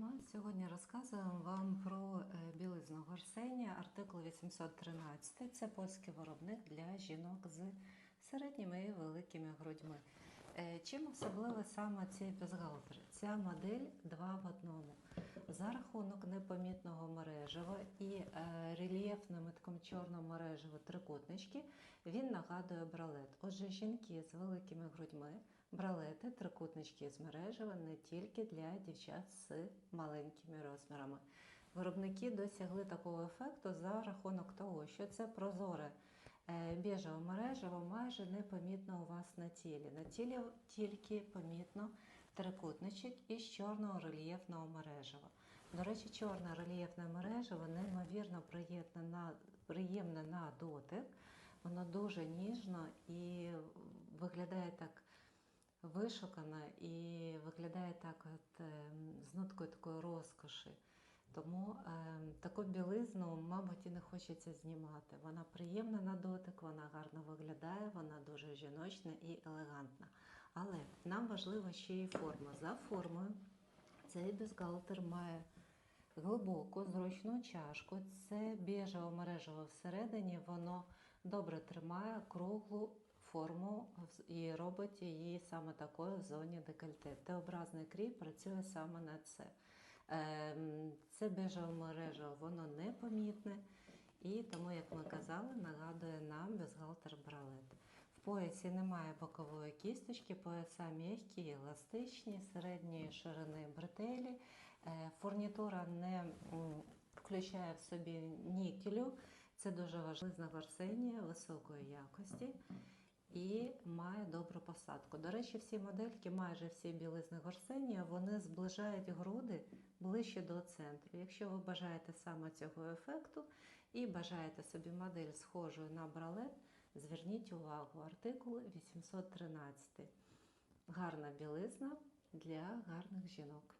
Вітаємо! Сьогодні розказуємо вам про е, білизну Горсенія, артикул 813. Це польський виробник для жінок з середніми і великими грудьми. Е, Чим особливо саме ці бюстгальтери? Ця модель два в одному. За рахунок непомітного мережева і е, рельєфними таким чорного мережева трикутнички він нагадує бралет. Отже, жінки з великими грудьми Бралети, трикутнички з мережева не тільки для дівчат з маленькими розмірами. Виробники досягли такого ефекту за рахунок того, що це прозоре е, біжеве мережево майже непомітно у вас на тілі. На тілі тільки помітно трикутничок із чорного рельєфного мережева. До речі, чорне рельєфне мережево неймовірно приємне на, приємне на дотик. Воно дуже ніжно і виглядає так вишукана і виглядає так от, е, з ноткою такої розкоші. Тому е, таку білизну, мабуть, і не хочеться знімати. Вона приємна на дотик, вона гарно виглядає, вона дуже жіночна і елегантна. Але нам важлива ще й форма. За формою цей бюстгальтер має глибоку, зручну чашку. Це біжево мережево всередині, воно добре тримає круглу форму і робить її саме такою в зоні декольте. Т-образний крій працює саме на це. Ем, Це біжеве мережа, воно непомітне. І тому, як ми казали, нагадує нам бюстгальтер бралет. В поясі немає бокової кісточки, пояса м'які, еластичні, середньої ширини бретелі. Е, Фурнітура не включає в собі нікелю. Це дуже важливе Горсенія високої якості і має добру посадку. До речі, всі модельки, майже всі білизни Горсенія, вони зближають груди ближче до центру. Якщо ви бажаєте саме цього ефекту і бажаєте собі модель схожою на бралет, зверніть увагу, артикул 813. Гарна білизна для гарних жінок.